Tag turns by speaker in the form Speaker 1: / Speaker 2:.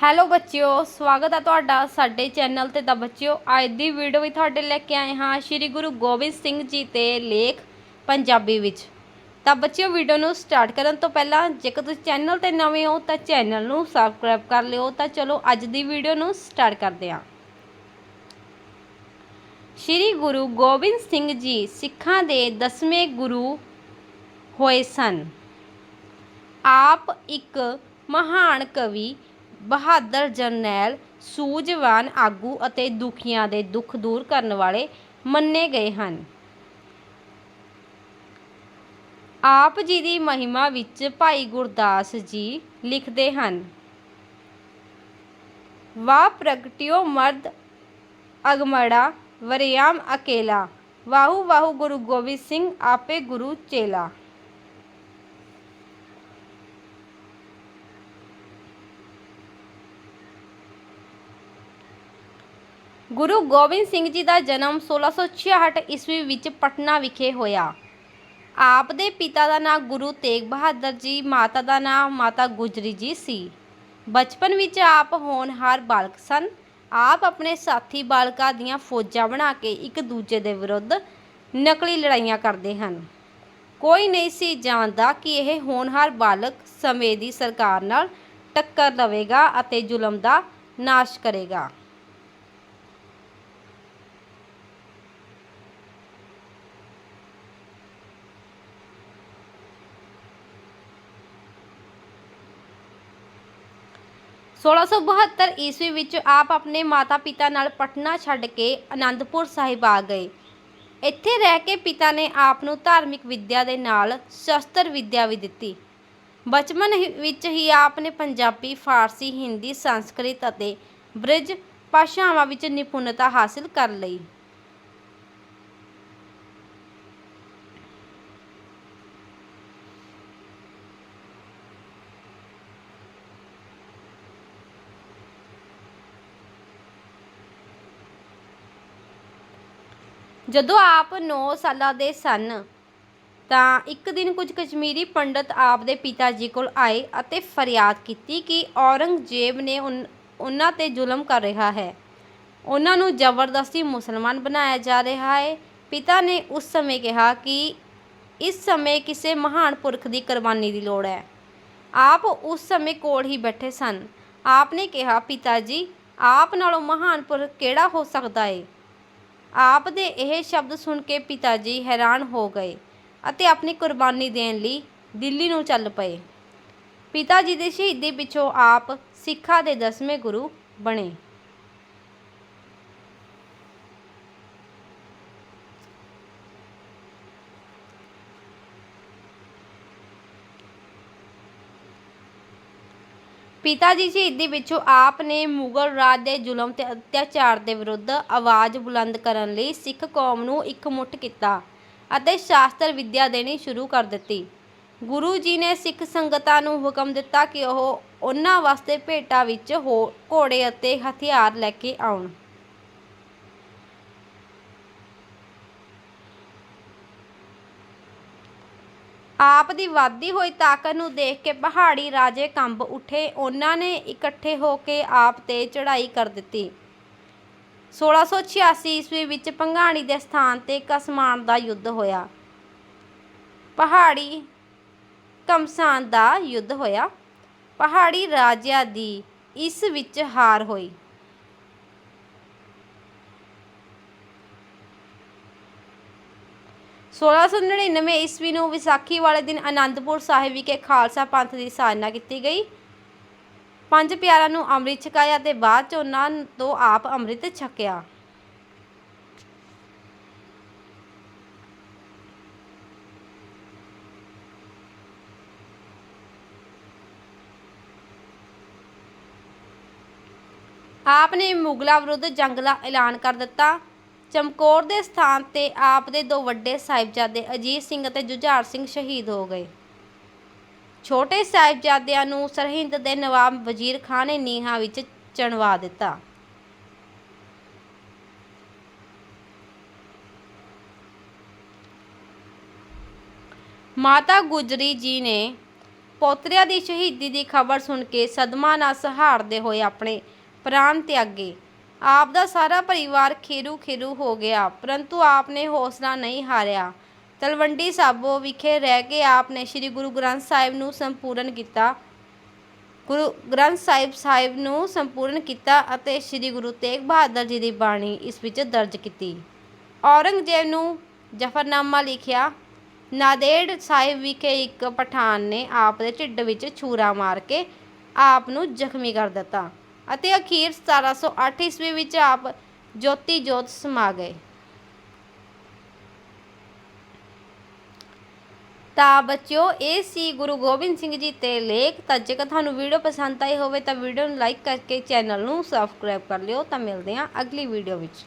Speaker 1: Hello ਬੱਚਿਓ, ਸਵਾਗਤ ਹੈ ਤੁਹਾਡਾ ਸਾਡੇ ਚੈਨਲ ਤੇ ਤਾਂ ਬੱਚਿਓ, ਅੱਜ ਦੀ ਵੀਡੀਓ ਵੀ ਤੁਹਾਡੇ ਲੈ ਕੇ ਆਏ ਹਾਂ ਸ੍ਰੀ ਗੁਰੂ ਗੋਬਿੰਦ ਸਿੰਘ ਜੀ ਤੇ ਲੇਖ ਪੰਜਾਬੀ ਵਿੱਚ। ਤਾਂ ਬੱਚਿਓ ਵੀਡੀਓ ਨੂੰ ਸਟਾਰਟ ਕਰਨ ਤੋਂ ਪਹਿਲਾਂ ਜੇਕਰ ਤੁਸੀਂ ਚੈਨਲ ਤੇ ਨਵੇਂ ਹੋ ਤਾਂ ਚੈਨਲ ਨੂੰ ਸਬਸਕ੍ਰਾਈਬ ਕਰ ਲਿਓ। ਤਾਂ ਚਲੋ ਅੱਜ ਦੀ ਵੀਡੀਓ ਨੂੰ ਸਟਾਰਟ ਕਰਦੇ ਹਾਂ। ਸ੍ਰੀ ਗੁਰੂ ਗੋਬਿੰਦ ਸਿੰਘ ਜੀ ਸਿੱਖਾਂ ਦੇ ਦਸਵੇਂ ਗੁਰੂ ਹੋਏ ਸਨ। ਆਪ ਇੱਕ ਮਹਾਨ ਕਵੀ ਬਹਾਦਰ ਜਰਨੈਲ ਸੂਝਵਾਨ ਆਗੂ ਅਤੇ ਦੁਖੀਆਂ ਦੇ ਦੁੱਖ ਦੂਰ ਕਰਨ ਵਾਲੇ ਮੰਨੇ ਗਏ ਹਨ। ਆਪ ਜੀ ਦੀ ਮਹਿਮਾ ਵਿੱਚ ਭਾਈ ਗੁਰਦਾਸ ਜੀ ਲਿਖਦੇ ਹਨ ਵਾ ਪ੍ਰਗਟਿਓ ਮਰਦ ਅਗਮੜਾ ਵਰਿਆਮ ਅਕੇਲਾ, ਵਾਹੂ ਵਾਹੂ ਗੁਰੂ ਗੋਬਿੰਦ ਸਿੰਘ ਆਪੇ ਗੁਰੂ ਚੇਲਾ। ਗੁਰੂ ਗੋਬਿੰਦ ਸਿੰਘ ਜੀ ਦਾ ਜਨਮ 1666 ਈਸਵੀ ਵਿੱਚ ਪਟਨਾ ਵਿਖੇ ਹੋਇਆ। ਆਪ ਦੇ ਪਿਤਾ ਦਾ ਨਾਮ ਗੁਰੂ ਤੇਗ ਬਹਾਦਰ ਜੀ, ਮਾਤਾ ਦਾ ਨਾਮ ਮਾਤਾ ਗੁਜਰੀ ਜੀ ਸੀ। ਬਚਪਨ ਵਿੱਚ ਆਪ ਹੋਣਹਾਰ ਬਾਲਕ ਸਨ। ਆਪ ਆਪਣੇ ਸਾਥੀ ਬਾਲਕਾਂ ਦੀਆਂ ਫੌਜਾਂ ਬਣਾ ਕੇ ਇੱਕ ਦੂਜੇ ਦੇ ਵਿਰੁੱਧ ਨਕਲੀ ਲੜਾਈਆਂ ਕਰਦੇ ਹਨ। ਕੋਈ ਨਹੀਂ ਸੀ ਜਾਣਦਾ ਕਿ ਇਹ ਹੋਣਹਾਰ ਬਾਲਕ ਸਮੇਂ ਦੀ ਸਰਕਾਰ ਨਾਲ ਟੱਕਰ ਲਵੇਗਾ ਅਤੇ ਜ਼ੁਲਮ ਦਾ ਨਾਸ਼ ਕਰੇਗਾ। ਸੋਲਾਂ ਸੌ ਬਹੱਤਰ ਈਸਵੀ ਵਿੱਚ ਆਪ ਆਪਣੇ ਮਾਤਾ-ਪਿਤਾ ਨਾਲ ਪਟਨਾ ਛੱਡ ਕੇ ਅਨੰਦਪੁਰ ਸਾਹਿਬ ਆ ਗਏ। ਇੱਥੇ ਰਹਿ ਕੇ ਪਿਤਾ ਨੇ ਆਪ ਨੂੰ ਧਾਰਮਿਕ ਵਿੱਦਿਆ ਦੇ ਨਾਲ ਸ਼ਸਤਰ ਵਿੱਦਿਆ ਵੀ ਦਿੱਤੀ। ਬਚਪਨ ਵਿੱਚ ਹੀ ਆਪ ਨੇ ਪੰਜਾਬੀ, ਫਾਰਸੀ, ਹਿੰਦੀ, ਸੰਸਕ੍ਰਿਤ ਅਤੇ ਬ੍ਰਿਜ ਭਾਸ਼ਾਵਾਂ ਵਿੱਚ ਨਿਪੁੰਨਤਾ ਹਾਸਲ ਕਰ ਲਈ। ਜਦੋਂ ਆਪ 9 ਸਾਲਾਂ ਦੇ ਸਨ, ਤਾਂ ਇੱਕ ਦਿਨ ਕੁਝ ਕਸ਼ਮੀਰੀ ਪੰਡਤ ਆਪ ਦੇ ਪਿਤਾ ਜੀ ਕੋਲ ਆਏ ਅਤੇ ਫਰਿਆਦ ਕੀਤੀ ਕਿ ਔਰੰਗਜ਼ੇਬ ਨੇ ਉਨ- ਉਹਨਾਂ ਤੇ ਜ਼ੁਲਮ ਕਰ ਰਿਹਾ ਹੈ। ਉਹਨਾਂ ਨੂੰ ਜ਼ਬਰਦਸਤੀ ਮੁਸਲਮਾਨ ਬਣਾਇਆ ਜਾ ਰਿਹਾ ਹੈ। ਪਿਤਾ ਨੇ ਉਸ ਸਮੇਂ ਕਿਹਾ ਕਿ ਇਸ ਸਮੇਂ ਕਿਸੇ ਮਹਾਨ ਪੁਰਖ ਦੀ ਕੁਰਬਾਨੀ ਦੀ ਲੋੜ ਹੈ। ਆਪ ਉਸ ਸਮੇਂ ਕੋਲ ਹੀ ਬੈਠੇ ਸਨ। ਆਪ ਨੇ ਕਿਹਾ, ਪਿਤਾ ਜੀ, ਆਪ ਨਾਲੋਂ ਮਹਾਨ ਪੁਰਖ ਕਿਹੜਾ ਹੋ ਸਕਦਾ ਹੈ ਆਪ ਦੇ ਇਹ ਸ਼ਬਦ ਸੁਣ ਕੇ ਪਿਤਾ ਜੀ ਹੈਰਾਨ ਹੋ ਗਏ ਅਤੇ ਆਪਣੀ ਕੁਰਬਾਨੀ ਦੇਣ ਲਈ ਦਿੱਲੀ ਨੂੰ ਚੱਲ ਪਏ। ਪਿਤਾ ਜੀ ਦੀ ਸ਼ਹੀਦੀ ਪਿੱਛੋਂ ਆਪ ਸਿੱਖਾਂ ਦੇ ਦਸਵੇਂ ਗੁਰੂ ਬਣੇ। ਪਿਤਾ ਜੀ ਸ਼ਹੀਦੀ ਪਿੱਛੋਂ ਆਪ ਨੇ ਮੁਗਲ ਰਾਜ ਦੇ ਜ਼ੁਲਮ ਤੇ ਅਤਿਆਚਾਰ ਦੇ ਵਿਰੁੱਧ ਆਵਾਜ਼ ਬੁਲੰਦ ਕਰਨ ਲਈ ਸਿੱਖ ਕੌਮ ਨੂੰ ਇਕਮੁੱਠ ਕੀਤਾ ਅਤੇ ਸ਼ਾਸਤਰ ਵਿੱਦਿਆ ਦੇਣੀ ਸ਼ੁਰੂ ਕਰ ਦਿੱਤੀ। ਗੁਰੂ ਜੀ ਨੇ ਸਿੱਖ ਸੰਗਤਾਂ ਨੂੰ ਹੁਕਮ ਦਿੱਤਾ ਕਿ ਉਹ ਉਹਨਾਂ ਵਾਸਤੇ ਭੇਟਾ ਵਿੱਚ ਹੋ ਘੋੜੇ ਅਤੇ ਹਥਿਆਰ ਲੈ ਕੇ ਆਉਣ। ਆਪ ਦੀ ਵਧਦੀ ਹੋਈ ਤਾਕਤ ਨੂੰ ਦੇਖ ਕੇ ਪਹਾੜੀ ਰਾਜੇ ਕੰਬ ਉੱਠੇ। ਉਹਨਾਂ ਨੇ ਇਕੱਠੇ ਹੋ ਕੇ ਆਪ ਤੇ ਚੜ੍ਹਾਈ ਕਰ ਦਿੱਤੀ। 1686 ਈਸਵੀ ਵਿੱਚ ਭੰਗਾਣੀ ਦੇ ਸਥਾਨ ਤੇ ਕਸਮਾਨ ਦਾ ਯੁੱਧ ਹੋਇਆ। ਪਹਾੜੀ ਕਮਸਾਨ ਦਾ ਯੁੱਧ ਹੋਇਆ। ਪਹਾੜੀ ਰਾਜਿਆਂ ਦੀ ਇਸ ਵਿੱਚ ਹਾਰ ਹੋਈ। ਸੋਲਾਂ ਸੌ ਨੜਿਨਵੇਂ ਈਸਵੀ ਨੂੰ ਵਿਸਾਖੀ ਵਾਲੇ ਦਿਨ ਅਨੰਦਪੁਰ ਸਾਹਿਬ ਵਿਖੇ ਖਾਲਸਾ ਪੰਥ ਦੀ ਸਾਜਨਾ ਕੀਤੀ ਗਈ। ਪੰਜ ਪਿਆਰਾਂ ਨੂੰ ਅੰਮ੍ਰਿਤ ਛਕਾਇਆ ਤੇ ਬਾਅਦ ਚ ਉਹਨਾਂ ਤੋਂ ਆਪ ਅੰਮ੍ਰਿਤ ਛਕਿਆ। ਆਪ ਨੇ ਮੁਗਲਾਂ ਵਿਰੁੱਧ ਜੰਗ ਦਾ ਐਲਾਨ ਕਰ ਦਿੱਤਾ। ਚਮਕੌਰ ਦੇ ਸਥਾਨ ਤੇ ਆਪ ਦੇ ਦੋ ਵੱਡੇ ਸਾਹਿਬਜ਼ਾਦੇ ਅਜੀਤ ਸਿੰਘ ਅਤੇ ਜੁਝਾਰ ਸਿੰਘ ਸ਼ਹੀਦ ਹੋ ਗਏ। ਛੋਟੇ ਸਾਹਿਬਜ਼ਾਦਿਆਂ ਨੂੰ ਸਰਹਿੰਦ ਦੇ ਨਵਾਬ ਵਜ਼ੀਰ ਖਾਨ ਨੇ ਨੀਹਾਂ ਵਿੱਚ ਚਣਵਾ ਦਿੱਤਾ। ਮਾਤਾ ਗੁਜਰੀ ਜੀ ਨੇ ਪੋਤਰਿਆਂ ਦੀ ਸ਼ਹੀਦੀ ਦੀ ਖਬਰ ਸੁਣ ਕੇ ਸਦਮਾ ਨਾਲ ਸਹਾਰਦੇ ਹੋਏ ਆਪਣੇ ਪ੍ਰਾਣ ਤਿਆਗੇ। ਆਪ ਦਾ ਸਾਰਾ ਪਰਿਵਾਰ ਖੇਰੂ ਖੇਰੂ ਹੋ ਗਿਆ, ਪਰੰਤੂ ਆਪ ਨੇ ਹੌਸਲਾ ਨਹੀਂ ਹਾਰਿਆ। ਤਲਵੰਡੀ ਸਾਬੋ ਵਿਖੇ ਰਹਿ ਕੇ ਆਪ ਨੇ ਸ੍ਰੀ ਗੁਰੂ ਗ੍ਰੰਥ ਸਾਹਿਬ ਨੂੰ ਸੰਪੂਰਨ ਕੀਤਾ, ਗੁਰੂ ਗ੍ਰੰਥ ਸਾਹਿਬ ਸਾਹਿਬ ਨੂੰ ਸੰਪੂਰਨ ਕੀਤਾ ਅਤੇ ਸ੍ਰੀ ਗੁਰੂ ਤੇਗ ਬਹਾਦਰ ਜੀ ਦੀ ਬਾਣੀ ਇਸ ਵਿੱਚ ਦਰਜ ਕੀਤੀ। ਔਰੰਗਜ਼ੇਬ ਨੂੰ ਜਫਰਨਾਮਾ ਲਿਖਿਆ, ਨਾਦੇੜ ਸਾਹਿਬ ਵਿਖੇ ਇੱਕ ਪਠਾਨ ਨੇ ਆਪ ਦੇ ਢਿੱਡ ਵਿੱਚ ਛੂਰਾ ਮਾਰ ਕੇ ਆਪ ਨੂੰ ਜ਼ਖਮੀ ਕਰ ਦਿੱਤਾ। ਅਤੇ ਅਖੀਰ 1708 ਈਸਵੀ ਵਿੱਚ ਆਪ ਜੋਤੀ ਜੋਤ ਸਮਾ ਗਏ। ਤਾਂ ਬੱਚਿਓ, ਇਹ ਸੀ ਗੁਰੂ ਗੋਬਿੰਦ ਸਿੰਘ ਜੀ ਤੇ ਲੇਖ। ਤਾਂ ਜੇਕਰ ਤੁਹਾਨੂੰ ਵੀਡੀਓ ਪਸੰਦ ਆਈ ਹੋਵੇ ਤਾਂ ਵੀਡੀਓ ਨੂੰ ਲਾਈਕ ਕਰਕੇ ਚੈਨਲ ਨੂੰ ਸਬਸਕ੍ਰਾਈਬ ਕਰ ਲਿਓ। ਤਾਂ ਮਿਲਦੇ ਹਾਂ ਅਗਲੀ ਵੀਡੀਓ ਵਿੱਚ।